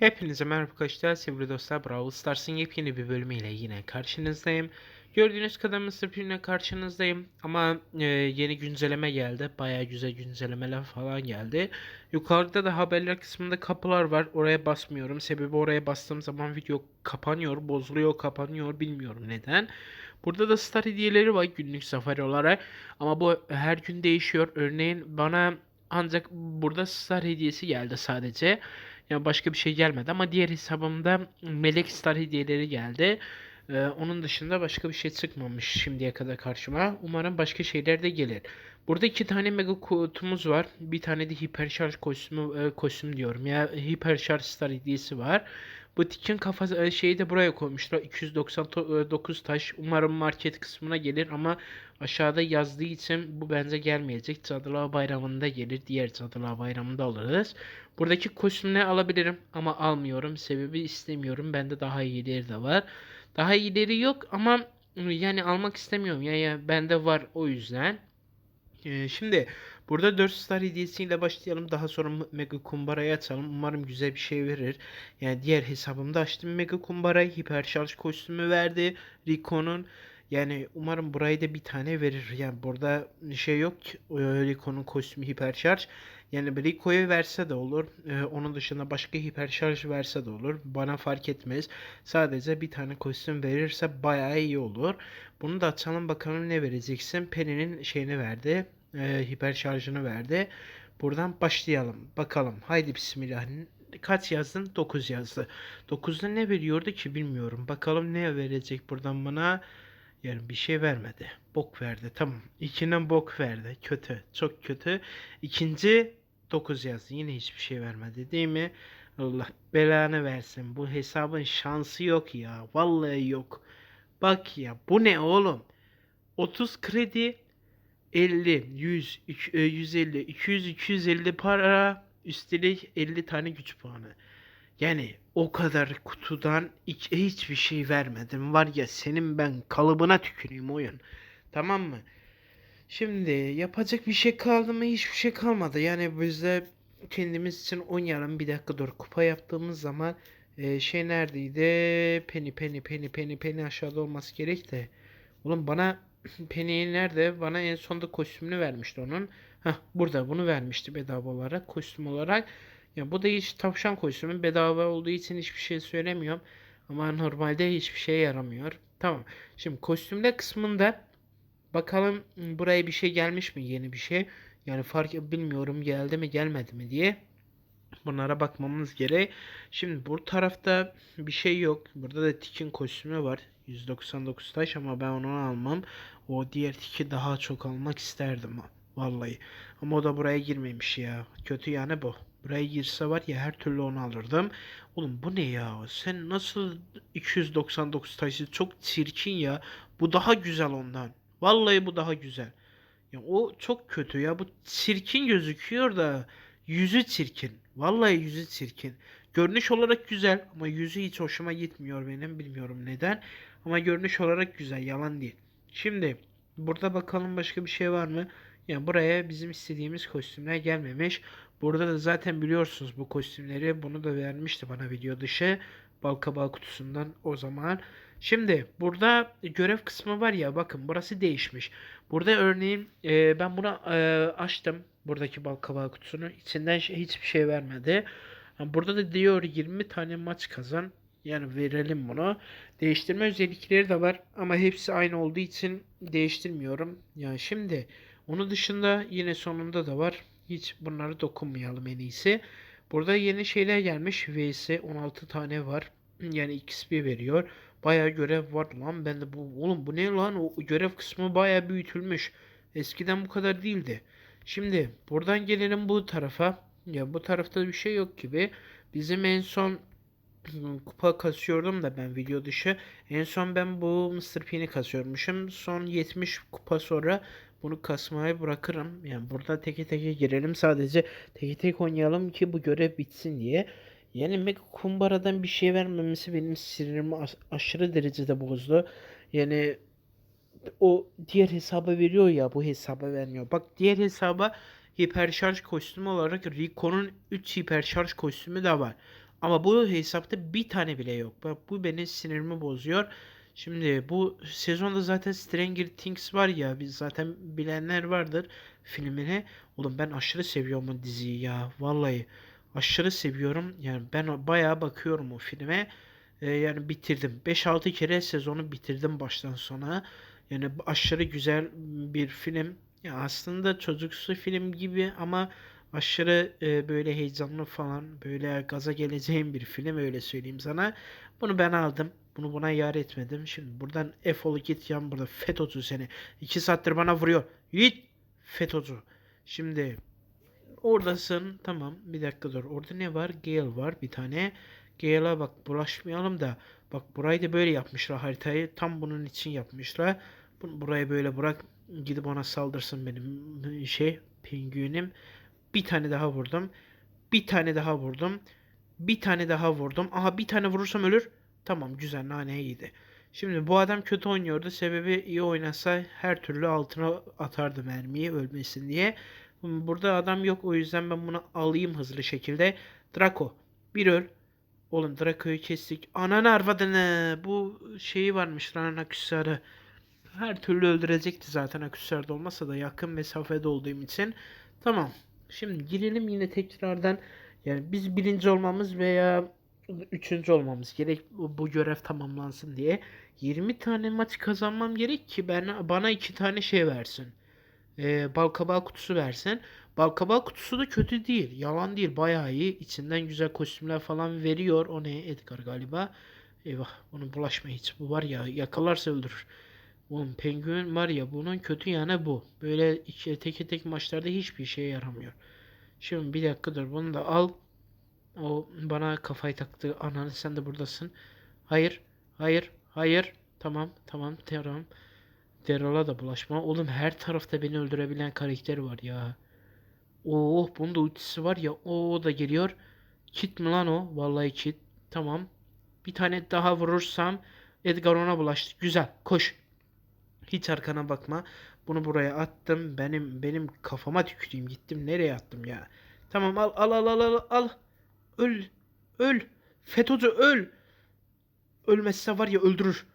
Hepinize merhaba arkadaşlar, sevgili dostlar. Brawl Stars'ın yepyeni bir bölümüyle yine karşınızdayım. Gördüğünüz kadar Mr. P'yle karşınızdayım. Ama e, yeni güncelleme geldi. Bayağı güzel güncellemeler falan geldi. Yukarıda da haberler kısmında kapılar var. Oraya basmıyorum. Sebebi oraya bastığım zaman video kapanıyor, bozuluyor, kapanıyor. Bilmiyorum neden. Burada da star hediyeleri var günlük safari olarak. Ama bu her gün değişiyor. Örneğin bana ancak burada star hediyesi geldi sadece. Yani başka bir şey gelmedi ama diğer hesabımda Melek Star hediyeleri geldi. Ee, onun dışında başka bir şey çıkmamış şimdiye kadar karşıma. Umarım başka şeyler de gelir. Burada iki tane mega kutumuz var. Bir tane de hiperşarj kostümü e, kostüm diyorum ya hiperşarj star hediyesi var. Bu tikin kafası e, şeyi de buraya koymuşlar. 299 taş. Umarım market kısmına gelir ama aşağıda yazdığı için bu bence gelmeyecek. Cadılar Bayramı'nda gelir. Diğer Cadılar Bayramı'nda alırız. Buradaki kostümleri alabilirim ama almıyorum. Sebebi istemiyorum. Bende daha iyileri de var. Daha iyileri yok ama yani almak istemiyorum. Ya ya bende var o yüzden. Ee, şimdi burada 4 star hediyesiyle başlayalım. Daha sonra Mega Kumbara'yı açalım. Umarım güzel bir şey verir. Yani diğer hesabımda açtım Mega Kumbara'yı. Hiperşarj kostümü verdi. Rico'nun. Yani umarım burayı da bir tane verir. Yani burada şey yok Rico'nun kostümü hiperşarj. Yani Rico'yu verse de olur. Ee, onun dışında başka hiperşarj verse de olur. Bana fark etmez. Sadece bir tane kostüm verirse bayağı iyi olur. Bunu da açalım bakalım ne vereceksin. Penny'nin şeyini verdi. Ee, hiper şarjını verdi. Buradan başlayalım. Bakalım. Haydi bismillah. Kaç yazdın? 9 yazdı. 9'da ne veriyordu ki bilmiyorum. Bakalım ne verecek buradan bana. Yani bir şey vermedi. Bok verdi. Tamam. İkinden bok verdi. Kötü. Çok kötü. İkinci 9 yazdı. Yine hiçbir şey vermedi değil mi? Allah belanı versin. Bu hesabın şansı yok ya. Vallahi yok. Bak ya bu ne oğlum? 30 kredi 50, 100, iki- e, 150, 200, 250 para üstelik 50 tane güç puanı. Yani o kadar kutudan hiç, hiçbir şey vermedim. Var ya senin ben kalıbına tüküreyim oyun. Tamam mı? Şimdi yapacak bir şey kaldı mı? Hiçbir şey kalmadı. Yani biz de kendimiz için oynayalım. Bir dakika dur. Kupa yaptığımız zaman e, şey neredeydi? Penny, Penny, Penny, Penny, Penny aşağıda olması gerek de. Oğlum bana Penny nerede? Bana en sonda kostümünü vermişti onun. Hah burada bunu vermişti bedava olarak kostüm olarak. Ya bu da hiç tavşan kostümü bedava olduğu için hiçbir şey söylemiyorum. Ama normalde hiçbir şeye yaramıyor. Tamam. Şimdi kostümler kısmında bakalım m, buraya bir şey gelmiş mi yeni bir şey. Yani fark bilmiyorum geldi mi gelmedi mi diye. Bunlara bakmamız gerek. Şimdi bu tarafta bir şey yok. Burada da Tik'in kostümü var. 199 taş ama ben onu almam. O diğer Tik'i daha çok almak isterdim. Vallahi. Ama o da buraya girmemiş ya. Kötü yani bu. Buraya girse var ya her türlü onu alırdım. Oğlum bu ne ya? Sen nasıl 299 taşı çok çirkin ya. Bu daha güzel ondan. Vallahi bu daha güzel. Ya o çok kötü ya. Bu çirkin gözüküyor da yüzü çirkin. Vallahi yüzü çirkin. Görünüş olarak güzel ama yüzü hiç hoşuma gitmiyor benim. Bilmiyorum neden. Ama görünüş olarak güzel. Yalan değil. Şimdi burada bakalım başka bir şey var mı? Yani buraya bizim istediğimiz kostümler gelmemiş. Burada da zaten biliyorsunuz bu kostümleri. Bunu da vermişti bana video dışı. Balkabağ kutusundan o zaman. Şimdi burada görev kısmı var ya bakın burası değişmiş. Burada örneğin e, ben bunu e, açtım. Buradaki balkabağı kutusunu. İçinden şey- hiçbir şey vermedi. Burada da diyor 20 tane maç kazan. Yani verelim bunu. Değiştirme özellikleri de var ama hepsi aynı olduğu için değiştirmiyorum. Yani şimdi onun dışında yine sonunda da var. Hiç bunları dokunmayalım en iyisi. Burada yeni şeyler gelmiş. VS 16 tane var. Yani XP veriyor. Bayağı görev var lan. Ben de bu oğlum bu ne lan? O görev kısmı bayağı büyütülmüş. Eskiden bu kadar değildi. Şimdi buradan gelelim bu tarafa. Ya bu tarafta bir şey yok gibi. Bizim en son Hmm, kupa kasıyordum da ben video dışı. En son ben bu Mr. P'ni kasıyormuşum. Son 70 kupa sonra bunu kasmayı bırakırım. Yani burada teke teke girelim. Sadece teke tek oynayalım ki bu görev bitsin diye. Yani Mega Kumbara'dan bir şey vermemesi benim sinirimi aş- aşırı derecede bozdu. Yani o diğer hesaba veriyor ya bu hesaba vermiyor. Bak diğer hesaba hiperşarj kostümü olarak Rico'nun 3 hiperşarj kostümü de var. Ama bu hesapta bir tane bile yok. Bak bu beni sinirimi bozuyor. Şimdi bu sezonda zaten Stranger Things var ya biz zaten bilenler vardır filmini. Oğlum ben aşırı seviyorum o diziyi ya. Vallahi aşırı seviyorum. Yani ben bayağı bakıyorum o filme. Ee, yani bitirdim. 5-6 kere sezonu bitirdim baştan sona. Yani aşırı güzel bir film. Ya aslında çocuksu film gibi ama aşırı e, böyle heyecanlı falan böyle gaza geleceğim bir film öyle söyleyeyim sana. Bunu ben aldım. Bunu buna yar etmedim. Şimdi buradan F git yan burada FETÖ'cü seni. 2 saattir bana vuruyor. Git FETÖ'cü. Şimdi oradasın. Tamam bir dakika dur. Orada ne var? Gale var bir tane. Gale'a bak bulaşmayalım da. Bak burayı da böyle yapmışlar haritayı. Tam bunun için yapmışlar. Bunu buraya böyle bırak. Gidip ona saldırsın benim şey pingüinim. Bir tane daha vurdum. Bir tane daha vurdum. Bir tane daha vurdum. Aha bir tane vurursam ölür. Tamam güzel nane iyiydi. Şimdi bu adam kötü oynuyordu. Sebebi iyi oynasa her türlü altına atardı mermiyi ölmesin diye. Burada adam yok o yüzden ben bunu alayım hızlı şekilde. Draco bir öl. Oğlum Draco'yu kestik. Ananı arvadını. Bu şeyi varmış lan aküsarı. Her türlü öldürecekti zaten aküsarda olmasa da yakın mesafede olduğum için. Tamam. Şimdi girelim yine tekrardan. Yani biz birinci olmamız veya üçüncü olmamız gerek bu görev tamamlansın diye. 20 tane maç kazanmam gerek ki ben bana iki tane şey versin. Ee, balkabağı kutusu versin. Balkabağı kutusu da kötü değil. Yalan değil. Bayağı iyi. İçinden güzel kostümler falan veriyor. O ne? Edgar galiba. Eyvah. Onun bulaşma hiç. Bu var ya yakalarsa öldürür. Oğlum penguen var ya bunun kötü yanı bu. Böyle iki, tek tek maçlarda hiçbir şeye yaramıyor. Şimdi bir dakika dur bunu da al. O bana kafayı taktı. Ananı sen de buradasın. Hayır. Hayır. Hayır. Tamam. Tamam. Tamam. Deral'a da bulaşma. Oğlum her tarafta beni öldürebilen karakter var ya. Oh bunun da ultisi var ya. O da geliyor. Kit mi lan o? Vallahi kit. Tamam. Bir tane daha vurursam Edgar ona bulaştı. Güzel. Koş. Hiç arkana bakma. Bunu buraya attım. Benim benim kafama tüküreyim. Gittim nereye attım ya? Tamam al al al al al al. Öl. Öl. FETÖ'cü öl. Ölmezse var ya öldürür.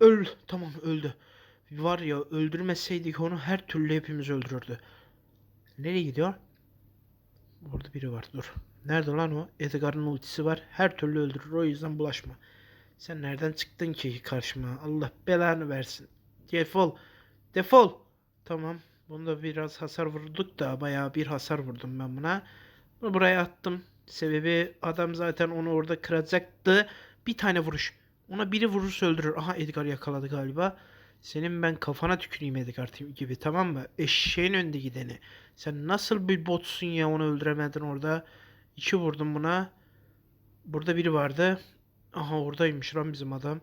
Öl. Tamam öldü. Var ya öldürmeseydik onu her türlü hepimiz öldürürdü. Nereye gidiyor? Orada biri var dur. Nerede lan o? Edgar'ın ultisi var. Her türlü öldürür. O yüzden bulaşma. Sen nereden çıktın ki karşıma? Allah belanı versin. Defol. Defol. Tamam. Bunda biraz hasar vurduk da bayağı bir hasar vurdum ben buna. Bunu buraya attım. Sebebi adam zaten onu orada kıracaktı. Bir tane vuruş. Ona biri vurursa öldürür. Aha Edgar yakaladı galiba. Senin ben kafana tüküreyim Edgar gibi tamam mı? Eşeğin önde gideni. Sen nasıl bir botsun ya onu öldüremedin orada. İki vurdum buna. Burada biri vardı. Aha oradaymış lan bizim adam.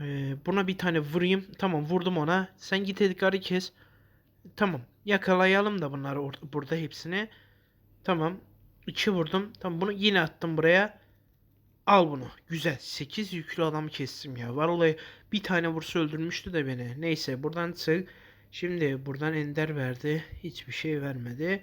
Ee, buna bir tane vurayım. Tamam vurdum ona. Sen git Edgar'ı kes. Tamam. Yakalayalım da bunları burada hepsini. Tamam. İki vurdum. Tamam bunu yine attım buraya. Al bunu. Güzel. 8 yüklü adamı kestim ya. Vallahi bir tane vursa öldürmüştü de beni. Neyse buradan çık. Şimdi buradan Ender verdi. Hiçbir şey vermedi.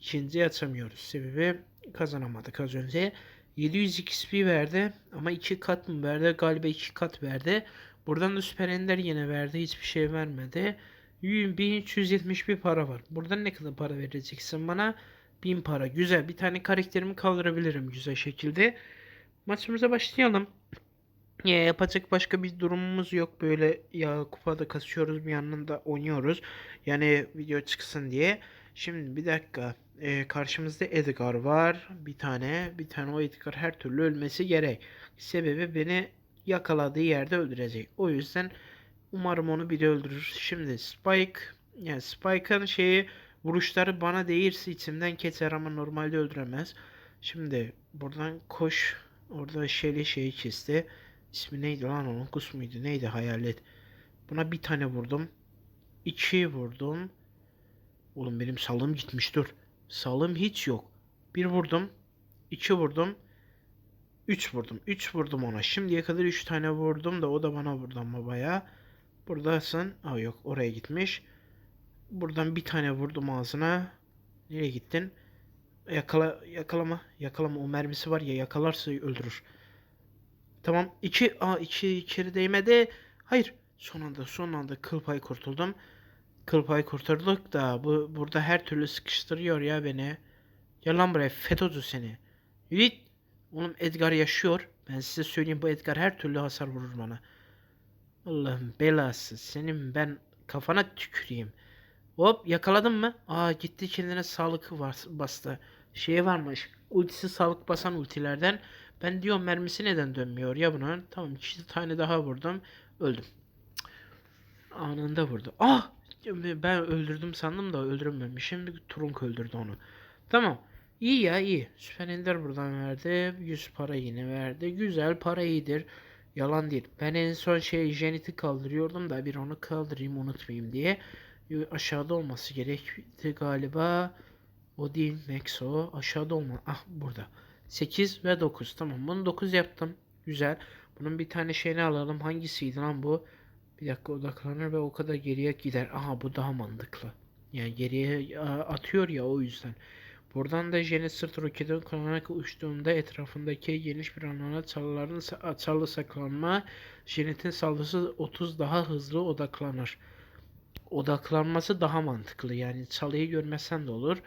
İkinciyi açamıyoruz. Sebebi kazanamadık az önce. 700 XP verdi ama 2 kat mı verdi? Galiba 2 kat verdi. Buradan da Süper Ender yine verdi. Hiçbir şey vermedi. 1371 para var. Buradan ne kadar para vereceksin bana? 1000 para. Güzel. Bir tane karakterimi kaldırabilirim güzel şekilde. Maçımıza başlayalım. Ya yapacak başka bir durumumuz yok. Böyle ya kupada kasıyoruz bir yandan da oynuyoruz. Yani video çıksın diye. Şimdi bir dakika. Ee, karşımızda Edgar var. Bir tane. Bir tane o Edgar her türlü ölmesi gerek. Sebebi beni yakaladığı yerde öldürecek. O yüzden umarım onu biri öldürür. Şimdi Spike yani Spike'ın şeyi vuruşları bana değirse içimden geçer ama normalde öldüremez. Şimdi buradan koş. Orada Shelly şeyi kesti. İsmi neydi lan onun? Kus muydu? Neydi hayalet? Buna bir tane vurdum. İki vurdum. Oğlum benim salım gitmiş dur. Salım hiç yok. Bir vurdum. iki vurdum. Üç vurdum. Üç vurdum ona. Şimdiye kadar üç tane vurdum da o da bana vurdu ama bayağı. Buradasın. Aa yok oraya gitmiş. Buradan bir tane vurdum ağzına. Nereye gittin? Yakala, yakalama, yakalama. O mermisi var ya yakalarsa öldürür. Tamam. iki, aa iki içeri değmedi. Hayır. Son anda, son anda kıl payı kurtuldum. Kıl payı kurtulduk da bu burada her türlü sıkıştırıyor ya beni. Gel lan buraya FETÖ'cü seni. Yürü. Oğlum Edgar yaşıyor. Ben size söyleyeyim bu Edgar her türlü hasar vurur bana. Allah'ım belası. Senin ben kafana tüküreyim. Hop yakaladın mı? Aa gitti kendine sağlık bas- bastı. Şey varmış. Ultisi sağlık basan ultilerden. Ben diyorum mermisi neden dönmüyor ya bunun. Tamam iki tane daha vurdum. Öldüm. Anında vurdu. Ah! Ben öldürdüm sandım da öldürememişim. Bir Trunk öldürdü onu. Tamam. İyi ya iyi. Süper Ender buradan verdi. 100 para yine verdi. Güzel para iyidir. Yalan değil. Ben en son şey Janet'i kaldırıyordum da bir onu kaldırayım unutmayayım diye. Aşağıda olması gerekti galiba. O değil Max o. Aşağıda olma. Ah burada. 8 ve 9. Tamam bunu 9 yaptım. Güzel. Bunun bir tane şeyini alalım. Hangisiydi lan bu? Bir dakika odaklanır ve o kadar geriye gider. Aha bu daha mantıklı. Yani geriye atıyor ya o yüzden. Buradan da Janet sırt roketi kullanarak uçtuğunda etrafındaki geniş bir alana çalıların çalı saklanma Janet'in saldırısı 30 daha hızlı odaklanır. Odaklanması daha mantıklı. Yani çalıyı görmesen de olur.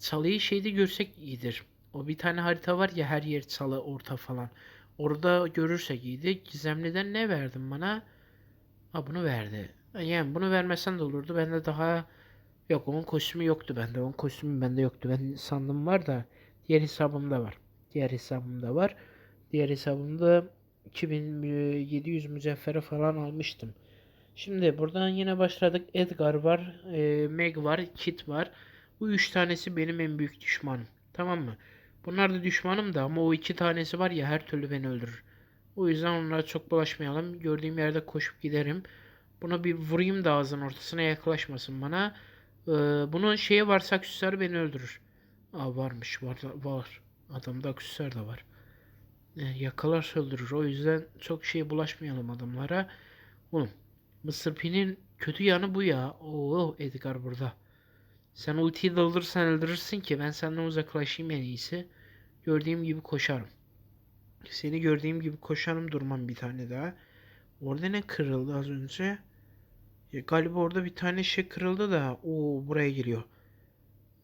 Çalıyı şeyde görsek iyidir. O bir tane harita var ya her yer çalı orta falan. Orada görürsek iyiydi. Gizemliden ne verdin bana? Ha bunu verdi. Yani bunu vermesen de olurdu. Bende daha yok onun kostümü yoktu bende. Onun kostümü bende yoktu. Ben sandım var da diğer hesabımda var. Diğer hesabımda var. Diğer hesabımda 2700 mücevhere falan almıştım. Şimdi buradan yine başladık. Edgar var, e, Meg var, Kit var. Bu üç tanesi benim en büyük düşmanım. Tamam mı? Bunlar da düşmanım da ama o iki tanesi var ya her türlü beni öldürür. O yüzden onlara çok bulaşmayalım. Gördüğüm yerde koşup giderim. Bunu bir vurayım da ağzının ortasına yaklaşmasın bana. Ee, bunun şeye varsa aksesuarı beni öldürür. Aa varmış var var. Adamda aksesuar da var. Ee, yakalarsa öldürür. O yüzden çok şeye bulaşmayalım adamlara. Oğlum Mr. P'nin kötü yanı bu ya. Oo Edgar burada. Sen ultiyi daldırırsan öldürürsün ki ben senden uzaklaşayım en iyisi. Gördüğüm gibi koşarım. Seni gördüğüm gibi koşarım durmam bir tane daha. Orada ne kırıldı az önce? Ya galiba orada bir tane şey kırıldı da. Oo buraya geliyor.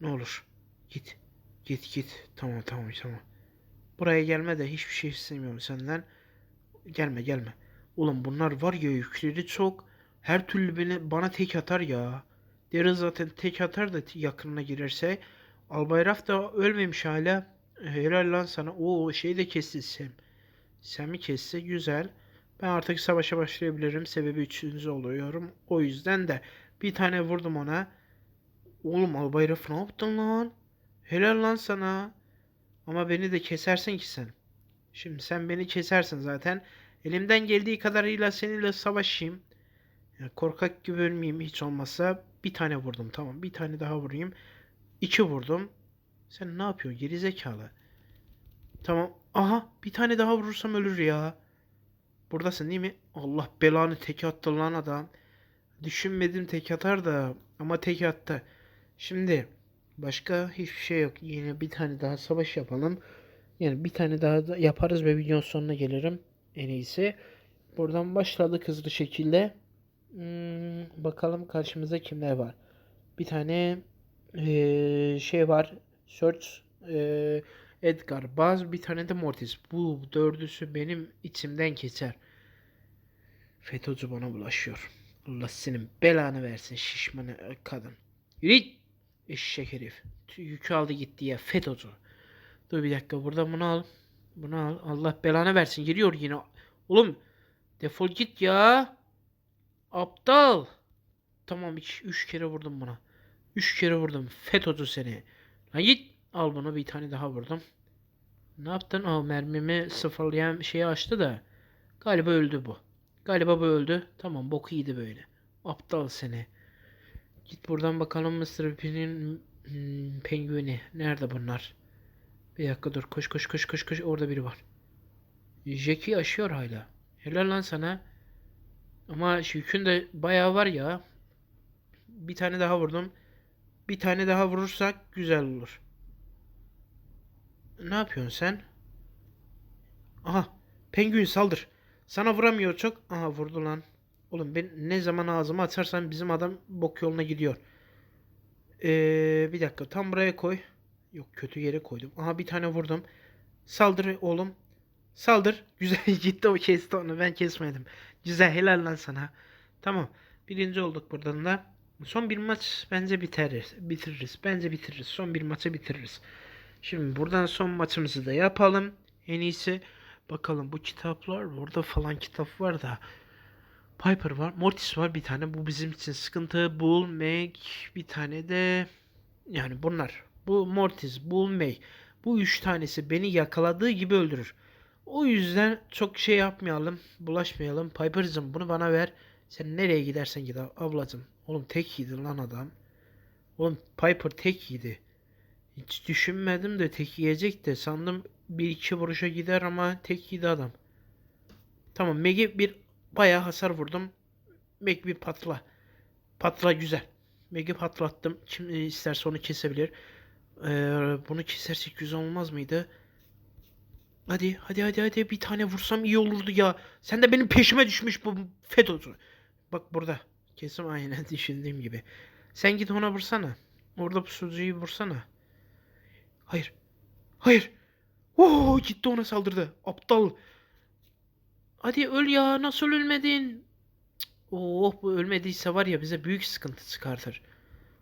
Ne olur. Git. Git git. Tamam tamam tamam. Buraya gelme de hiçbir şey istemiyorum senden. Gelme gelme. Ulan bunlar var ya yükleri çok. Her türlü beni bana tek atar ya. Derin zaten tek atar da yakınına girerse. Albayraf da ölmemiş hala. Helal lan sana. O şey de kesti Sam. Sam'i kesse güzel. Ben artık savaşa başlayabilirim. Sebebi üçüncü oluyorum. O yüzden de bir tane vurdum ona. Oğlum Albayraf ne yaptın lan? Helal lan sana. Ama beni de kesersin ki sen. Şimdi sen beni kesersin zaten. Elimden geldiği kadarıyla seninle savaşayım. Ya korkak gibi ölmeyeyim hiç olmazsa. Bir tane vurdum tamam. Bir tane daha vurayım. İki vurdum. Sen ne yapıyorsun geri zekalı? Tamam. Aha bir tane daha vurursam ölür ya. Buradasın değil mi? Allah belanı tek attı lan adam. Düşünmedim tek atar da ama tek attı. Şimdi başka hiçbir şey yok. Yine bir tane daha savaş yapalım. Yani bir tane daha da yaparız ve videonun sonuna gelirim. En iyisi. Buradan başladık hızlı şekilde. Hmm, bakalım karşımızda kimler var. Bir tane eee, şey var. Search eee, Edgar, Baz, bir tane de Mortis. Bu dördüsü benim içimden geçer. FETÖ'cü bana bulaşıyor. Allah senin belanı versin şişman kadın. Yürü git. Eşek herif. Yükü aldı gitti ya FETÖ'cü. Dur bir dakika buradan bunu al. Bunu al. Allah belanı versin. Geliyor yine. Oğlum defol git ya. Aptal. Tamam 3 kere vurdum buna. 3 kere vurdum. FETÖ'cü seni. Lan git. Al bunu bir tane daha vurdum. Ne yaptın? O mermimi sıfırlayan şeyi açtı da. Galiba öldü bu. Galiba bu öldü. Tamam boku yedi böyle. Aptal seni. Git buradan bakalım Mr. P'nin hmm, pengueni. Nerede bunlar? Bir dakika dur. Koş koş koş koş koş. Orada biri var. Jackie aşıyor hala. Helal lan sana. Ama yükün de bayağı var ya. Bir tane daha vurdum. Bir tane daha vurursak güzel olur. Ne yapıyorsun sen? Aha. Penguen saldır. Sana vuramıyor çok. Aha vurdu lan. Oğlum ben ne zaman ağzıma açarsam bizim adam bok yoluna gidiyor. Ee, bir dakika tam buraya koy. Yok kötü yere koydum. Aha bir tane vurdum. Saldır oğlum. Saldır. Güzel gitti o kesti onu. Ben kesmedim. Güzel helal lan sana. Tamam. Birinci olduk buradan da. Son bir maç bence biteriz. Bitiririz. Bence bitiririz. Son bir maçı bitiririz. Şimdi buradan son maçımızı da yapalım. En iyisi bakalım bu kitaplar orada falan kitap var da Piper var. Mortis var bir tane. Bu bizim için sıkıntı. Bull, Meg bir tane de yani bunlar. Bu Mortis, Bull, Meg. Bu üç tanesi beni yakaladığı gibi öldürür. O yüzden çok şey yapmayalım. Bulaşmayalım. Piper'cım bunu bana ver. Sen nereye gidersen git ablacım. Oğlum tek yedi lan adam. Oğlum Piper tek yedi. Hiç düşünmedim de tek yiyecek de sandım bir iki vuruşa gider ama tek yedi adam. Tamam Meg'e bir bayağı hasar vurdum. Meg bir patla. Patla güzel. Meg'i patlattım. Kim isterse onu kesebilir. Ee, bunu kesersek güzel olmaz mıydı? Hadi hadi hadi hadi bir tane vursam iyi olurdu ya. Sen de benim peşime düşmüş bu FETÖ'cü. Bak burada. Kesim aynen düşündüğüm gibi. Sen git ona vursana. Orada pusucuyu vursana. Hayır. Hayır. Oo gitti ona saldırdı. Aptal. Hadi öl ya. Nasıl ölmedin? Oh bu ölmediyse var ya bize büyük sıkıntı çıkartır.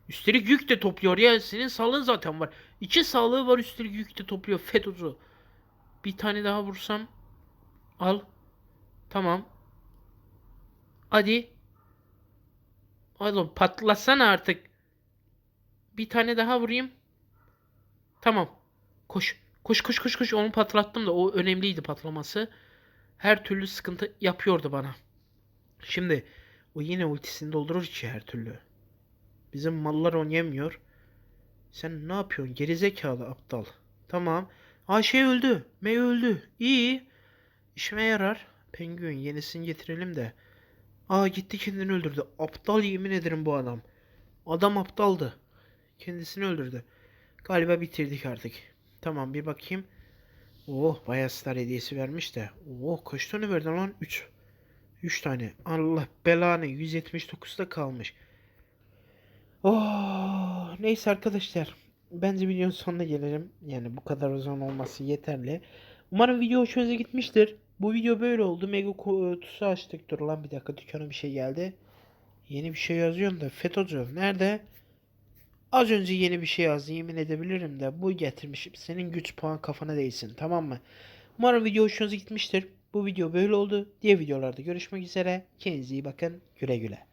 Üstelik yük de topluyor ya. Senin sağlığın zaten var. İki sağlığı var üstelik yük de topluyor. FETÖ'cü. Bir tane daha vursam. Al. Tamam. Hadi. Oğlum patlasana artık. Bir tane daha vurayım. Tamam. Koş. Koş koş koş koş. Onu patlattım da o önemliydi patlaması. Her türlü sıkıntı yapıyordu bana. Şimdi o yine ultisini doldurur ki her türlü. Bizim mallar oynayamıyor. Sen ne yapıyorsun gerizekalı aptal. Tamam. Aa şey öldü. May öldü. İyi. İşime yarar. Penguen yenisini getirelim de. Aa gitti kendini öldürdü. Aptal yemin ederim bu adam. Adam aptaldı. Kendisini öldürdü. Galiba bitirdik artık. Tamam bir bakayım. Oh bayağı star hediyesi vermiş de. Oh kaç tane verdi lan? 3. 3 tane. Allah belanı 179'da kalmış. Oh neyse arkadaşlar. Bence videonun sonuna gelelim. Yani bu kadar uzun olması yeterli. Umarım video hoşunuza gitmiştir. Bu video böyle oldu. Mega kutusu açtık. Dur lan bir dakika dükkana bir şey geldi. Yeni bir şey yazıyorum da FETÖ'cü nerede? Az önce yeni bir şey yazdı yemin edebilirim de bu getirmişim. Senin güç puan kafana değsin tamam mı? Umarım video hoşunuza gitmiştir. Bu video böyle oldu. Diğer videolarda görüşmek üzere. Kendinize iyi bakın. Güle güle.